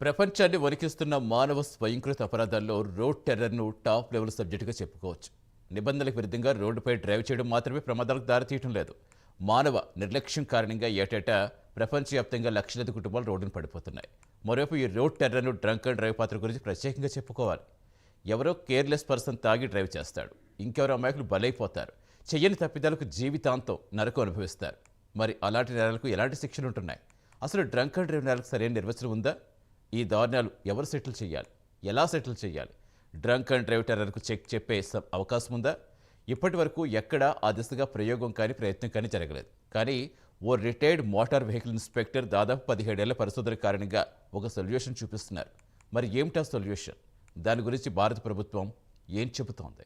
ప్రపంచాన్ని వణికిస్తున్న మానవ స్వయంకృత అపరాధాల్లో రోడ్ టెర్రర్ను టాప్ లెవెల్ సబ్జెక్టుగా చెప్పుకోవచ్చు. నిబంధనలకు విరుద్ధంగా రోడ్డుపై డ్రైవ్ చేయడం మాత్రమే ప్రమాదాలకు దారితీయటం లేదు. మానవ నిర్లక్ష్యం కారణంగా ఏటేటా ప్రపంచవ్యాప్తంగా లక్షలాది కుటుంబాలు రోడ్డును పడిపోతున్నాయి. మరోవైపు ఈ రోడ్ టెర్రర్ను డ్రంక్ అండ్ డ్రైవ్ పాత్ర గురించి ప్రత్యేకంగా చెప్పుకోవాలి. ఎవరో కేర్లెస్ పర్సన్ తాగి డ్రైవ్ చేస్తాడు. ఇంకెవరో అమాయకులు బలైపోతారు. చెయ్యని తప్పిదాలకు జీవితాంతం నరకం అనుభవిస్తారు. మరి అలాంటి నేరాలకు ఎలాంటి శిక్షలు ఉంటున్నాయి? అసలు డ్రంక్ అండ్ డ్రైవ్ నేరాలకు సరైన నిర్వచనం ఉందా? ఈ దారుణాలు ఎవరు సెటిల్ చేయాలి? ఎలా సెటిల్ చేయాలి? డ్రంక్ అండ్ డ్రైవ్ టెర్రర్కు చెక్ చెప్పే అవకాశం ఉందా? ఇప్పటి వరకు ఎక్కడా ఆ దిశగా ప్రయోగం కానీ ప్రయత్నం కానీ జరగలేదు. కానీ ఓ రిటైర్డ్ మోటార్ వెహికల్ ఇన్స్పెక్టర్ దాదాపు పదిహేడేళ్ళ పరిశోధన కారణంగా ఒక సొల్యూషన్ చూపిస్తున్నారు. మరి ఏమిటా సొల్యూషన్? దాని గురించి భారత ప్రభుత్వం ఏం చెబుతోంది?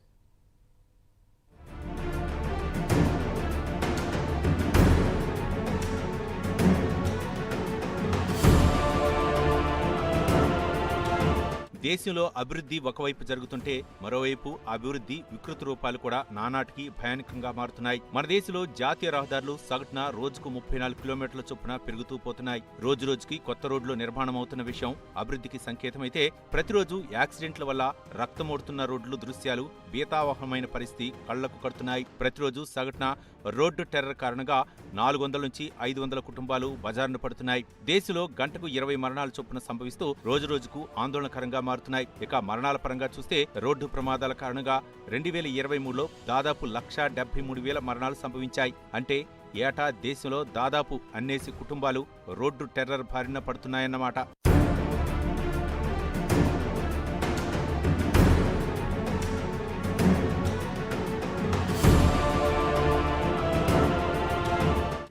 దేశంలో అభివృద్ధి ఒకవైపు జరుగుతుంటే మరోవైపు అభివృద్ధి వికృత రూపాలు కూడా నానాటికి భయానకంగా మారుతున్నాయి. మన దేశంలో జాతీయ రహదారులు సగటున రోజుకు ముప్పై నాలుగు కిలోమీటర్ల చొప్పున పెరుగుతూ పోతున్నాయి. రోజు రోజుకి కొత్త రోడ్లు నిర్మాణం అవుతున్న విషయం అభివృద్ధికి సంకేతమైతే ప్రతిరోజు యాక్సిడెంట్ల వల్ల రక్తమోడుతున్న రోడ్లు దృశ్యాలు బీతావహమైన పరిస్థితి కళ్ళకు కడుతున్నాయి. ప్రతిరోజు సగటున రోడ్డు టెర్రర్ కారణంగా నాలుగు వందల నుంచి ఐదు వందల కుటుంబాలు బజారున పడుతున్నాయి. దేశంలో గంటకు ఇరవై మరణాలు చొప్పున సంభవిస్తూ రోజు రోజుకు ఆందోళనకరంగా మారుతున్నాయి. ఇక మరణాల పరంగా చూస్తే రోడ్డు ప్రమాదాల కారణంగా రెండు వేల ఇరవై మూడులో దాదాపు లక్షా డెబ్బై మూడు వేల మరణాలు సంభవించాయి. అంటే ఏటా దేశంలో దాదాపు అన్నేసి కుటుంబాలు రోడ్డు టెర్రర్ బారిన పడుతున్నాయన్నమాట.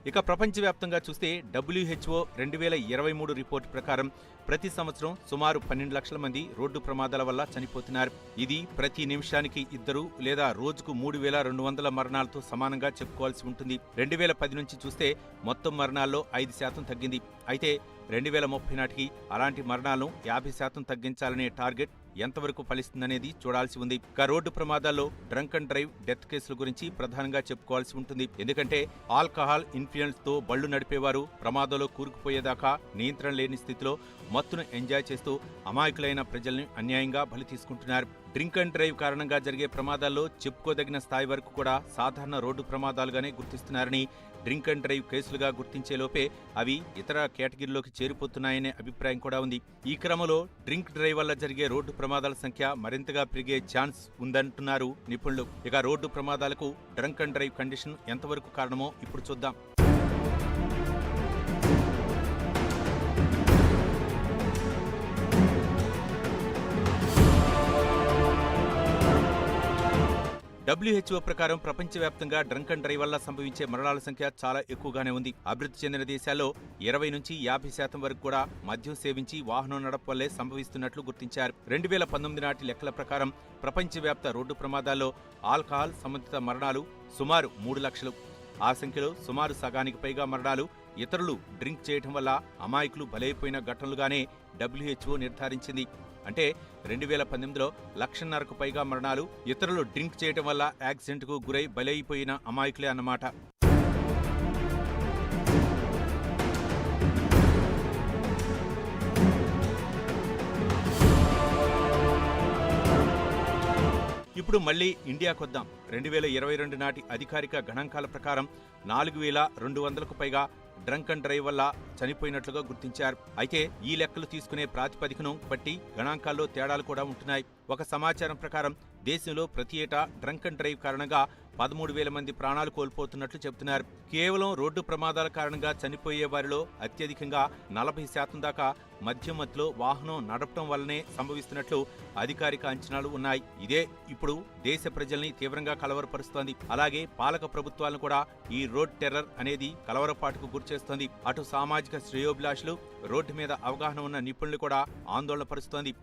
ఇక ప్రపంచవ్యాప్తంగా చూస్తే డబ్ల్యూహెచ్ఓ రెండు వేల ఇరవై మూడు రిపోర్టు ప్రకారం ప్రతి సంవత్సరం సుమారు పన్నెండు లక్షల మంది రోడ్డు ప్రమాదాల వల్ల చనిపోతున్నారు. ఇది ప్రతి నిమిషానికి ఇద్దరు లేదా రోజుకు మూడు వేల రెండు వందల మరణాలతో సమానంగా చెప్పుకోవాల్సి ఉంటుంది. రెండు వేల పది నుంచి చూస్తే మొత్తం మరణాల్లో ఐదు శాతం తగ్గింది. అయితే రెండు వేల ముప్పై నాటికి అలాంటి మరణాలను యాభై శాతం తగ్గించాలనే టార్గెట్ ఎంతవరకు ఫలిస్తుందనేది చూడాల్సి ఉంది. ఇక రోడ్డు ప్రమాదాల్లో డ్రంక్ అండ్ డ్రైవ్ డెత్ కేసుల గురించి ప్రధానంగా చెప్పుకోవాల్సి ఉంటుంది. ఎందుకంటే ఆల్కహాల్ ఇన్ఫ్లుయెన్స్తో బళ్ళు నడిపేవారు ప్రమాదంలో కూరుకుపోయేదాకా నియంత్రణ లేని స్థితిలో మత్తును ఎంజాయ్ చేస్తూ అమాయకులైన ప్రజల్ని అన్యాయంగా బలి తీసుకుంటున్నారు. డ్రింక్ అండ్ డ్రైవ్ కారణంగా జరిగే ప్రమాదాల్లో చెప్పుకోదగిన స్థాయి వరకు కూడా సాధారణ రోడ్డు ప్రమాదాలుగానే గుర్తిస్తున్నారని డ్రింక్ అండ్ డ్రైవ్ కేసులుగా గుర్తించే లోపే అవి ఇతర కేటగిరీలోకి చేరిపోతున్నాయనే అభిప్రాయం కూడా ఉంది. ఈ క్రమంలో డ్రింక్ డ్రైవ్ వల్ల జరిగే రోడ్డు ప్రమాదాల సంఖ్య మరింతగా పెరిగే ఛాన్స్ ఉందంటున్నారు నిపుణులు. ఇక రోడ్డు ప్రమాదాలకు డ్రంక్ అండ్ డ్రైవ్ కండిషన్ ఎంతవరకు కారణమో ఇప్పుడు చూద్దాం. డబ్ల్యూహెచ్ఓ ప్రకారం ప్రపంచవ్యాప్తంగా డ్రంక్ అండ్ డ్రైవ్ వల్ల సంభవించే మరణాల సంఖ్య చాలా ఎక్కువగానే ఉంది. అభివృద్ధి చెందిన దేశాల్లో ఇరవై నుంచి యాభై శాతం వరకు కూడా మద్యం సేవించి వాహనం నడప వల్లే సంభవిస్తున్నట్లు గుర్తించారు. రెండు వేల పంతొమ్మిది నాటి లెక్కల ప్రకారం ప్రపంచవ్యాప్త రోడ్డు ప్రమాదాల్లో ఆల్కహాల్ సంబంధిత మరణాలు సుమారు మూడు లక్షలు. ఆ సంఖ్యలో సుమారు సగానికి పైగా మరణాలు ఇతరులు డ్రింక్ చేయటం వల్ల అమాయకులు బలైపోయిన ఘటనలుగానే డబ్ల్యూహెచ్ఓ నిర్ధారించింది. అంటే రెండు వేల పంతొమ్మిదిలో లక్షన్నరకు పైగా మరణాలు ఇతరులు డ్రింక్ చేయటం వల్ల యాక్సిడెంట్కు గురై బలైపోయిన అమాయకులే అన్నమాట. ఇప్పుడు మళ్ళీ ఇండియాకొద్దాం రెండు వేల ఇరవై రెండు నాటి అధికారిక గణాంకాల ప్రకారం నాలుగు వేల రెండు వందలకు పైగా డ్రంక్ అండ్ డ్రైవ్ వల్ల చనిపోయినట్లుగా గుర్తించారు. అయితే ఈ లెక్కలు తీసుకునే ప్రాతిపదికను బట్టి గణాంకాల్లో తేడాలు కూడా ఉంటున్నాయి. ఒక సమాచారం ప్రకారం దేశంలో ప్రతి ఏటా డ్రంక్ అండ్ డ్రైవ్ కారణంగా పదమూడు వేల మంది ప్రాణాలు కోల్పోతున్నట్లు చెబుతున్నారు. కేవలం రోడ్డు ప్రమాదాల కారణంగా చనిపోయే వారిలో అత్యధికంగా నలభై శాతం దాకా మద్యం మధ్యలో వాహనం నడపడం వల్లనే సంభవిస్తున్నట్లు అధికారిక అంచనాలు ఉన్నాయి. ఇదే ఇప్పుడు దేశ ప్రజల్ని తీవ్రంగా కలవరపరుస్తోంది. అలాగే పాలక ప్రభుత్వాలను కూడా ఈ రోడ్ టెర్రర్ అనేది కలవరపాటుకు గురిచేస్తోంది అటు సామాజిక శ్రేయోభిలాషులు రోడ్డు మీద అవగాహన ఉన్న నిపుణులు కూడా ఆందోళన పరుస్తోంది.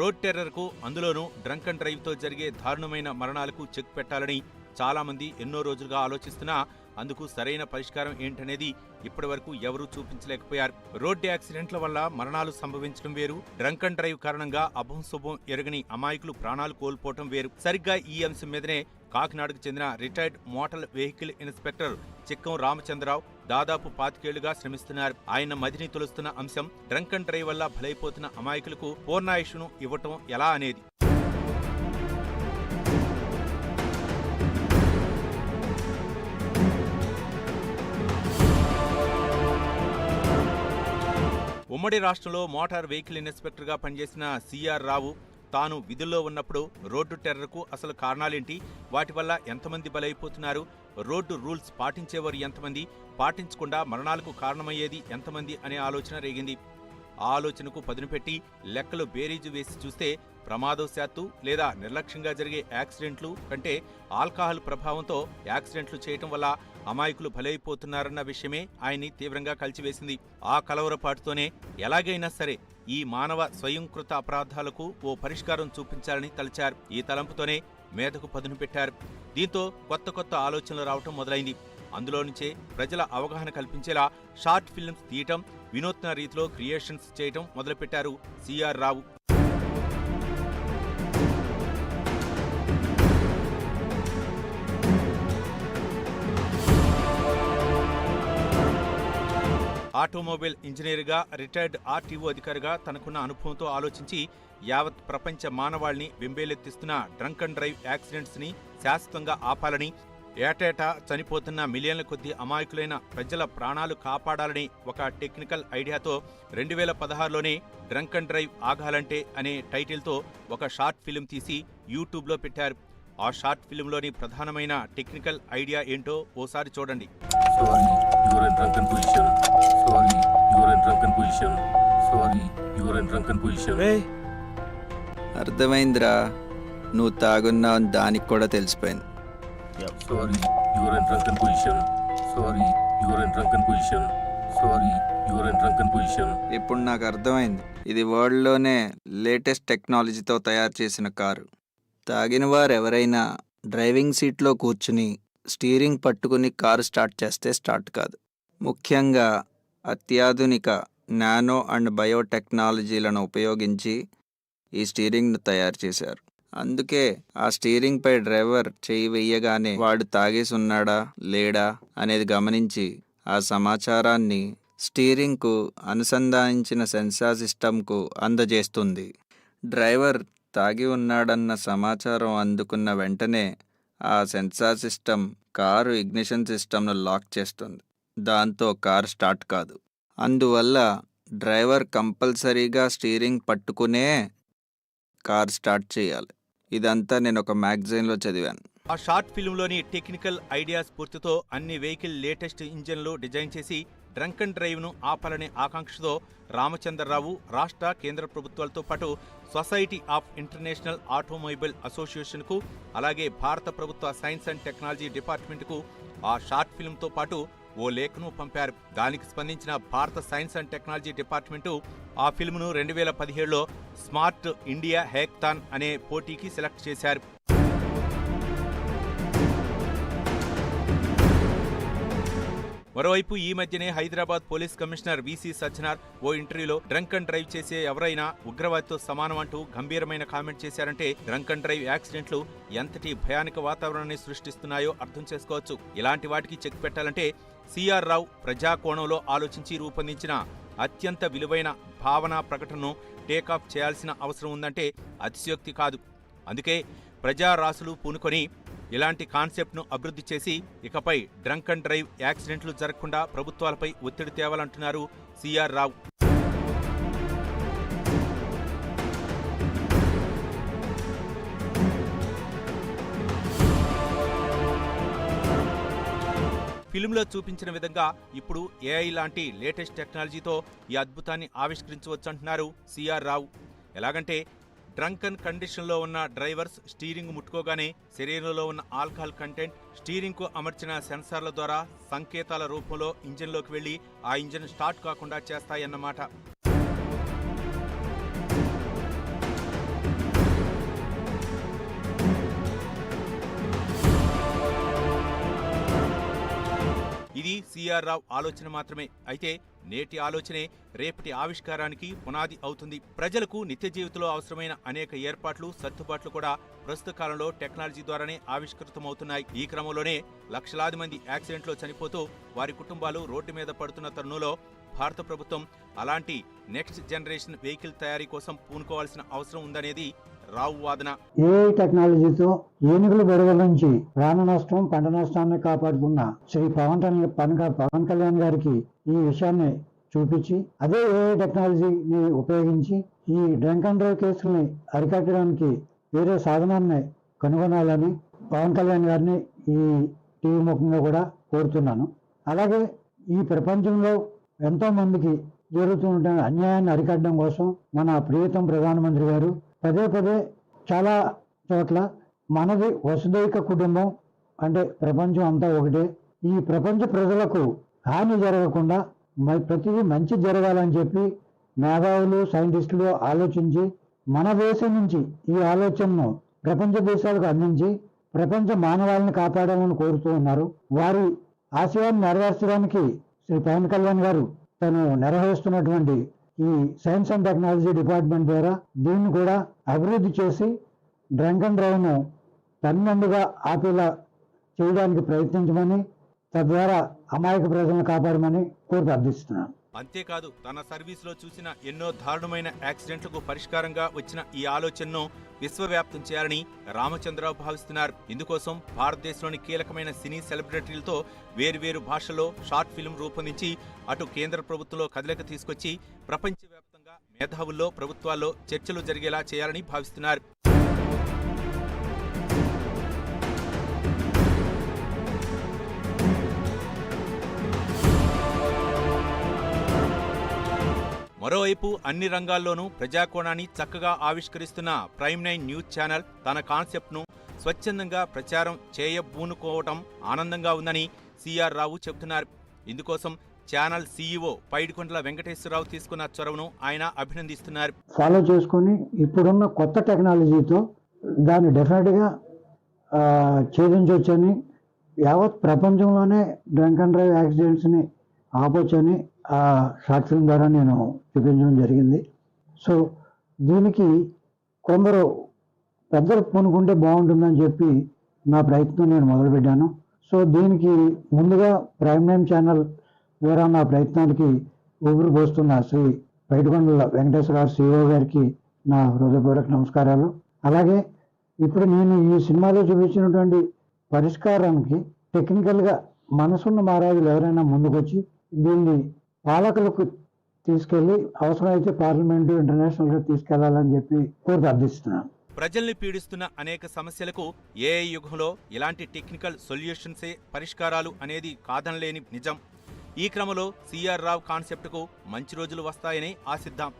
రోడ్ టెర్రర్కు అందులోనూ డ్రంక్ అండ్ డ్రైవ్తో జరిగే దారుణమైన మరణాలకు చెక్ పెట్టాలని చాలామంది ఎన్నో రోజులుగా ఆలోచిస్తున్నా అందుకు సరైన పరిష్కారం ఏంటనేది ఇప్పటివరకు ఎవరూ చూపించలేకపోయారు. రోడ్డు యాక్సిడెంట్ల వల్ల మరణాలు సంభవించడం వేరు డ్రంక్ అండ్ డ్రైవ్ కారణంగా అభం శుభం ఎరగని అమాయకులు ప్రాణాలు కోల్పోవటం వేరు. సరిగ్గా ఈ అంశం మీదనే కాకినాడకు చెందిన retired motor vehicle inspector Chikkam Ramachandrarao దాదాపు పాతికేళ్ళుగా శ్రమిస్తున్నారు. ఆయన మదిని తొలుస్తున్న అంశం డ్రంక్ అండ్ డ్రైవ్ వల్ల బలైపోతున్న అమాయకులకు పూర్ణాయుషును ఇవ్వటం ఎలా అనేది. ఉమ్మడి రాష్ట్రంలో మోటార్ వెహికల్ ఇన్స్పెక్టర్గా పనిచేసిన సిఆర్ రావు తాను విధుల్లో ఉన్నప్పుడు రోడ్డు టెర్రర్కు అసలు కారణాలేంటి? వాటి వల్ల ఎంతమంది బలైపోతున్నారు? రోడ్డు రూల్స్ పాటించేవారు ఎంతమంది? పాటించకుండా మరణాలకు కారణమయ్యేది ఎంతమంది అనే ఆలోచన రేగింది. ఆ ఆలోచనకు పదును పెట్టి లెక్కలు బేరీజు వేసి చూస్తే ప్రమాదవశాత్తు లేదా నిర్లక్ష్యంగా జరిగే యాక్సిడెంట్లు కంటే ఆల్కహాల్ ప్రభావంతో యాక్సిడెంట్లు చేయటం వల్ల అమాయకులు బలైపోతున్నారన్న విషయమే ఆయన్ని తీవ్రంగా కలిచివేసింది. ఆ కలవరపాటుతోనే ఎలాగైనా సరే ఈ మానవ స్వయంకృత అపరాధాలకు ఓ పరిష్కారం చూపించాలని తలచారు. ఈ తలంపుతోనే మేధకు పదును పెట్టారు. దీంతో కొత్త కొత్త ఆలోచనలు రావటం మొదలైంది. అందులో నుంచే ప్రజల అవగాహన కల్పించేలా షార్ట్ ఫిల్మ్స్ తీయటం వినూత్న రీతిలో క్రియేషన్స్ చేయటం మొదలుపెట్టారు సిఆర్ రావు. ఆటోమొబైల్ ఇంజనీర్గా రిటైర్డ్ ఆర్టీఓ అధికారిగా తనకున్న అనుభవంతో ఆలోచించి యావత్ ప్రపంచ మానవాళిని వెంబేలెత్తిస్తున్న డ్రంక్ అండ్ డ్రైవ్ యాక్సిడెంట్స్ని శాశ్వతంగా ఆపాలని ఏటేటా చనిపోతున్న మిలియన్ల కొద్ది అమాయకులైన ప్రజల ప్రాణాలు కాపాడాలని ఒక టెక్నికల్ ఐడియాతో రెండు వేల పదహారులోనే డ్రంక్ అండ్ డ్రైవ్ ఆగాలంటే అనే టైటిల్తో ఒక షార్ట్ ఫిల్మ్ తీసి యూట్యూబ్లో పెట్టారు. ఆ షార్ట్ ఫిల్మ్లోని ప్రధానమైన టెక్నికల్ ఐడియా ఏంటో ఓసారి చూడండి. అర్థమైందిరా. నువ్వు తాగున్నావు దానికి కూడా తెలిసిపోయింది. Sorry, you are in drunken position. Sorry, you are in drunken position. Sorry, you are in drunken position. ఇప్పుడు నాకు అర్థమైంది ఇది వరల్డ్లోనే లేటెస్ట్ టెక్నాలజీతో తయారు చేసిన కారు తాగిన వారు ఎవరైనా డ్రైవింగ్ సీట్లో కూర్చుని స్టీరింగ్ పట్టుకుని కారు స్టార్ట్ చేస్తే స్టార్ట్ కాదు ముఖ్యంగా అత్యాధునిక నానో అండ్ బయోటెక్నాలజీలను ఉపయోగించి ఈ స్టీరింగ్ను తయారు చేశారు అందుకే ఆ స్టీరింగ్ పై డ్రైవర్ చేయి వెయ్యగానే వాడు తాగేసి ఉన్నాడా లేడా అనేది గమనించి ఆ సమాచారాన్ని స్టీరింగ్కు అనుసంధానించిన సెన్సార్ సిస్టమ్కు అందజేస్తుంది. డ్రైవర్ తాగి ఉన్నాడన్న సమాచారం అందుకున్న వెంటనే ఆ సెన్సార్ సిస్టమ్ కారు ఇగ్నిషన్ సిస్టమ్ను లాక్ చేస్తుంది. దాంతో కారు స్టార్ట్ కాదు. అందువల్ల డ్రైవర్ కంపల్సరీగా స్టీరింగ్ పట్టుకునే కార్ స్టార్ట్ చేయాలి. ఇదంతా నేను ఒక మ్యాగజైన్లో చదివాను. ఆ షార్ట్ ఫిల్మ్లోని టెక్నికల్ ఐడియా స్ఫూర్తితో అన్ని వెహికల్ లేటెస్ట్ ఇంజన్లు డిజైన్ చేసి డ్రంక్ అండ్ డ్రైవ్ను ఆపాలనే ఆకాంక్షతో రామచంద్రరావు రాష్ట్ర కేంద్ర ప్రభుత్వాలతో పాటు సొసైటీ ఆఫ్ ఇంటర్నేషనల్ ఆటోమొబైల్ అసోసియేషన్కు అలాగే భారత ప్రభుత్వ సైన్స్ అండ్ టెక్నాలజీ డిపార్ట్మెంట్కు ఆ షార్ట్ ఫిల్మ్తో పాటు ఓ లేఖను పంపారు. దానికి స్పందించిన భారత సైన్స్ అండ్ టెక్నాలజీ డిపార్ట్మెంటు ఆ ఫిల్మ్ను రెండు వేల పదిహేడులో స్మార్ట్ ఇండియా హేక్తాన్ అనే పోటీకి సెలెక్ట్ చేశారు. మరోవైపు ఈ మధ్యనే Hyderabad police commissioner VC Sajjanar ఓ ఇంటర్వ్యూలో డ్రంక్ అండ్ డ్రైవ్ చేసే ఎవరైనా ఉగ్రవాదితో సమానం అంటూ గంభీరమైన కామెంట్ చేశారంటే డ్రంక్ అండ్ డ్రైవ్ యాక్సిడెంట్లు ఎంతటి భయానక వాతావరణాన్ని సృష్టిస్తున్నాయో అర్థం చేసుకోవచ్చు. ఇలాంటి వాటికి చెక్ పెట్టాలంటే సిఆర్ రావు ప్రజాకోణంలో ఆలోచించి రూపొందించిన అత్యంత విలువైన భావన ప్రకటనను టేకాఫ్ చేయాల్సిన అవసరం ఉందంటే అతిశయోక్తి కాదు. అందుకే ప్రజారాసులు పూనుకొని ఇలాంటి కాన్సెప్ట్ను అభివృద్ధి చేసి ఇకపై డ్రంక్ అండ్ డ్రైవ్ యాక్సిడెంట్లు జరగకుండా ప్రభుత్వాలపై ఒత్తిడి తేవాలంటున్నారు సిఆర్ రావు. ఫిల్మ్లో చూపించిన విధంగా ఇప్పుడు ఏఐ లాంటి లేటెస్ట్ టెక్నాలజీతో ఈ అద్భుతాన్ని ఆవిష్కరించవచ్చంటున్నారు సిఆర్ రావు. ఎలాగంటే డ్రంకన్ కండిషన్లో ఉన్న డ్రైవర్స్ స్టీరింగ్ ముట్టుకోగానే శరీరంలో ఉన్న ఆల్కహాల్ కంటెంట్ స్టీరింగ్కు అమర్చిన సెన్సార్ల ద్వారా సంకేతాల రూపంలో ఇంజిన్లోకి వెళ్ళి ఆ ఇంజిన్ స్టార్ట్ కాకుండా చేస్తాయన్నమాట. సిఆర్ రావు ఆలోచన మాత్రమే. అయితే నేటి ఆలోచనే రేపటి ఆవిష్కారానికి పునాది అవుతుంది. ప్రజలకు నిత్య జీవితంలో అవసరమైన అనేక ఏర్పాట్లు సర్దుబాట్లు కూడా ప్రస్తుత కాలంలో టెక్నాలజీ ద్వారానే ఆవిష్కృతమవుతున్నాయి. ఈ క్రమంలోనే లక్షలాది మంది యాక్సిడెంట్లో చనిపోతూ వారి కుటుంబాలు రోడ్డు మీద పడుతున్న తరుణంలో భారత ప్రభుత్వం అలాంటి నెక్స్ట్ జనరేషన్ వెహికల్ తయారీ కోసం పూనుకోవాల్సిన అవసరం ఉందనేది రావు వాదన. ఏఐ టెక్నాలజీతో ఏనుగుల బెడగల నుంచి ప్రాణ నష్టం పంట నష్టాన్ని కాపాడుకున్న శ్రీ పవన్ కళ్యాణ్ పవన్ పవన్ కళ్యాణ్ గారికి ఈ విషయాన్ని చూపించి అదే ఏఐ టెక్నాలజీని ఉపయోగించి ఈ డ్రంక్ అండ్ డ్రైవ్ కేసుల్ని అరికట్టడానికి వేరే సాధనాన్ని కనుగొనాలని పవన్ కళ్యాణ్ గారిని ఈ టీవీ ముఖంగా కూడా కోరుతున్నాను. అలాగే ఈ ప్రపంచంలో ఎంతో మందికి జరుగుతున్న అన్యాయాన్ని అరికట్టడం కోసం మన ప్రియతం ప్రధానమంత్రి గారు పదే పదే చాలా చోట్ల మనది వసుదైక కుటుంబం అంటే ప్రపంచం అంతా ఒకటే. ఈ ప్రపంచ ప్రజలకు హాని జరగకుండా ప్రతిదీ మంచి జరగాలని చెప్పి మేధావులు సైంటిస్టులు ఆలోచించి మన దేశం నుంచి ఈ ఆలోచనను ప్రపంచ దేశాలకు అందించి ప్రపంచ మానవాళిని కాపాడాలని కోరుతూ ఉన్నారు. వారి ఆశయాన్ని నెరవేర్చడానికి శ్రీ పవన్ కళ్యాణ్ గారు తను నిర్వహిస్తున్నటువంటి ఈ సైన్స్ అండ్ టెక్నాలజీ డిపార్ట్మెంట్ ద్వారా దీన్ని కూడా అభివృద్ధి చేసి డ్రంక్ అండ్ డ్రైవ్ను పన్నెండుగా ఆపేలా చేయడానికి ప్రయత్నించమని తద్వారా అమాయక ప్రజలను కాపాడమని కోరిక అర్థిస్తున్నాను. అంతేకాదు తన సర్వీసులో చూసిన ఎన్నో దారుణమైన యాక్సిడెంట్లకు పరిష్కారంగా వచ్చిన ఈ ఆలోచనను విశ్వవ్యాప్తం చేయాలని రామచంద్రరావు భావిస్తున్నారు. ఇందుకోసం భారతదేశంలోని కీలకమైన సినీ సెలబ్రిటీలతో వేర్వేరు భాషల్లో షార్ట్ ఫిల్మ్ రూపొందించి అటు కేంద్ర ప్రభుత్వంలో కదలిక తీసుకొచ్చి ప్రపంచవ్యాప్తంగా మేధావుల్లో ప్రభుత్వాల్లో చర్చలు జరిగేలా చేయాలని భావిస్తున్నారు. మరోవైపు అన్ని రంగాల్లోనూ ప్రజాకోణాన్ని చక్కగా ఆవిష్కరిస్తున్న ప్రైమ్ నైన్ న్యూస్ ఛానల్ తన కాన్సెప్ట్ను స్వచ్ఛందంగా ప్రచారం చేయబూనుకోవటం ఆనందంగా ఉందని సిఆర్ రావు చెబుతున్నారు. ఇందుకోసం ఛానల్ సీఈఓ పైడికొండల వెంకటేశ్వరరావు తీసుకున్న చొరవను ఆయన అభినందిస్తున్నారు. ఫాలో చేసుకొని ఇప్పుడున్న కొత్త టెక్నాలజీతో దాన్ని డెఫినెట్గా ఛేదించవచ్చని యావత్ ప్రపంచంలోనే డ్రంక్ అండ్ డ్రైవ్ యాక్సిడెంట్స్ని ఆపొచ్చని ఆ షార్ట్ ఫిల్మ్ ద్వారా నేను చూపించడం జరిగింది. సో దీనికి కొందరు పెద్దలు పూనుకుంటే బాగుంటుందని చెప్పి నా ప్రయత్నం నేను మొదలుపెట్టాను. సో దీనికి ముందుగా ప్రైమ్ టైమ్ ఛానల్ ద్వారా నా ప్రయత్నానికి ఊపిరి పోస్తున్న శ్రీ బయటకొండల వెంకటేశ్వరరావు సిఓ గారికి నా హృదయపూర్వక నమస్కారాలు. అలాగే ఇప్పుడు నేను ఈ సినిమాలో చూపించినటువంటి పరిష్కారానికి టెక్నికల్గా మనసున్న మహారాజులు ఎవరైనా ముందుకొచ్చి దీన్ని పాలకులకు తీసుకెళ్ళి అవసరమైతే పార్లమెంటు ఇంటర్నేషనల్గా తీసుకెళ్ళాలని చెప్పి కోరిక అర్థిస్తున్నాను ప్రజల్ని పీడిస్తున్న అనేక సమస్యలకు ఏఐ యుగంలో ఇలాంటి టెక్నికల్ సొల్యూషన్సే పరిష్కారాలు అనేది కాదనలేని నిజం. ఈ క్రమంలో సిఆర్ రావు కాన్సెప్ట్కు మంచి రోజులు వస్తాయని ఆశిద్దాం.